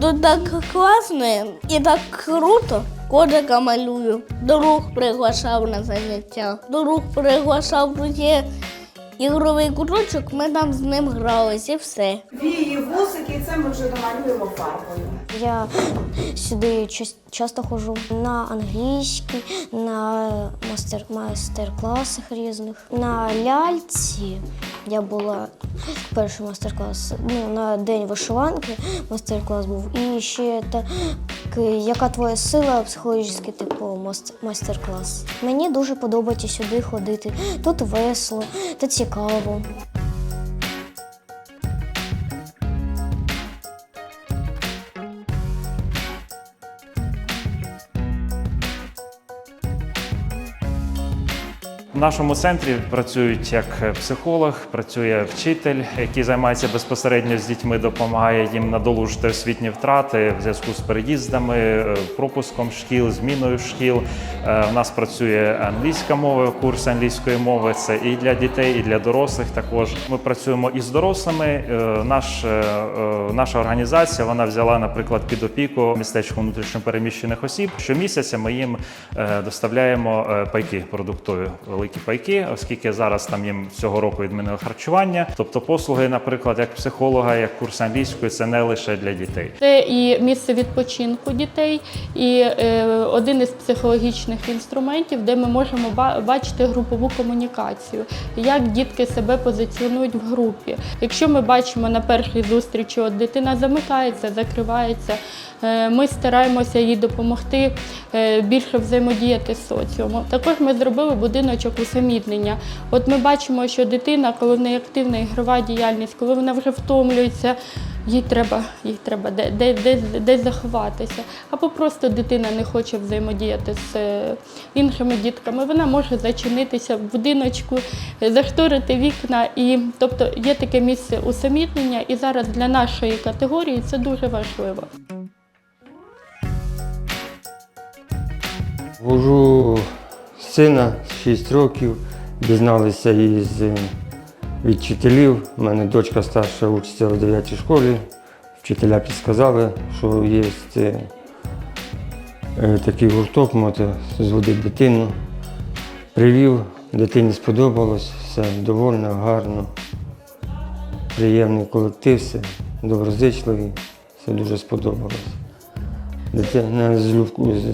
Тут так класно і так круто. Кодика малюю. Друг приглашав на заняття. Друг приглашав є ігровий куточок, ми там з ним гралися і все. Вії, вусики, це ми вже домалюємо фарбою. Я сюди часто ходжу на англійський, на мастер, майстер-класах різних. На ляльці я була перший майстер-клас. Ну, на день вишиванки майстер-клас був. І ще так, яка твоя сила, психологічний типу майстер-клас. Мені дуже подобається сюди ходити. Тут весело, та цікаво. В нашому центрі працюють як психолог, працює вчитель, який займається безпосередньо з дітьми, допомагає їм надолужити освітні втрати в зв'язку з переїздами, е, пропуском шкіл, зміною шкіл. Е, У нас працює англійська мова, курс англійської мови. Це і для дітей, і для дорослих. Також ми працюємо і з дорослими. Е, Наш, е, е, наша організація вона взяла, наприклад, під опіку містечко внутрішньопереміщених осіб. Щомісяця ми їм е, доставляємо е, пайки продуктові, великі пайки, оскільки зараз там їм цього року відмінили харчування. Тобто послуги, наприклад, як психолога, як курс англійської, це не лише для дітей. Це і місце відпочинку дітей, і е, один із психологічних інструментів, де ми можемо бачити групову комунікацію, як дітки себе позиціонують в групі. Якщо ми бачимо на першій зустрічі, от дитина замикається, закривається, ми стараємося їй допомогти е, більше взаємодіяти з соціумом. Також ми зробили будиночок усамітнення. От ми бачимо, що дитина, коли в неї активна ігрова діяльність, коли вона вже втомлюється, їй треба, їй треба де, де, десь, десь заховатися. Або просто дитина не хоче взаємодіяти з е, іншими дітками. Вона може зачинитися в будиночку, е, зашторити вікна. І, тобто є таке місце усамітнення, і зараз для нашої категорії це дуже важливо. Вожу сина 6 років, дізналися із е, від вчителів. У мене дочка старша учиться в 9 школі. Вчителя підказали, що є е, е, такий гурток, можете зводити дитину. Привів, дитині сподобалось, все довольно, гарно, приємний колектив, все доброзичливий, все дуже сподобалось. Дитина з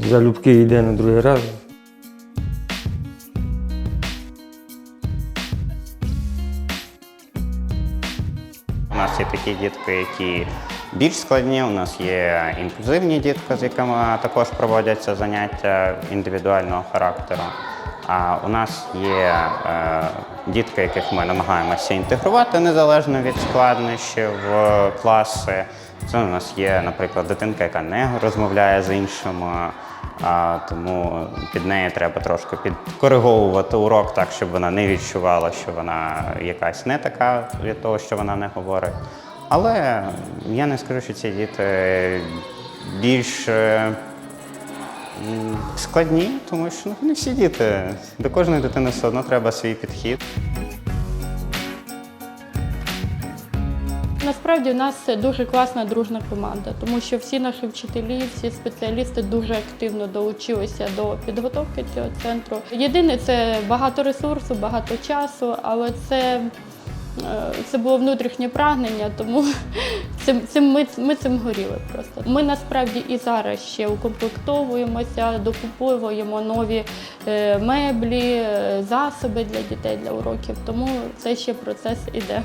залюбки йде на другий раз. У нас є такі дітки, які більш складні. У нас є інклюзивні дітки, з якими також проводяться заняття індивідуального характеру. А у нас є е, дітки, яких ми намагаємося інтегрувати незалежно від складнощів класи. Це у нас є, наприклад, дитинка, яка не розмовляє з іншими, тому під нею треба трошки підкориговувати урок так, щоб вона не відчувала, що вона якась не така від того, що вона не говорить. Але я не скажу, що ці діти більш складні, тому що ну, не всі діти. До кожної дитини все одно треба свій підхід. Насправді у нас дуже класна дружна команда, тому що всі наші вчителі, всі спеціалісти дуже активно долучилися до підготовки цього центру. Єдине це багато ресурсу, багато часу, але це, це було внутрішнє прагнення, тому цим, цим ми, ми цим горіли просто. Ми насправді і зараз ще укомплектовуємося, докуповуємо нові е, меблі, е, засоби для дітей для уроків, тому це ще процес іде.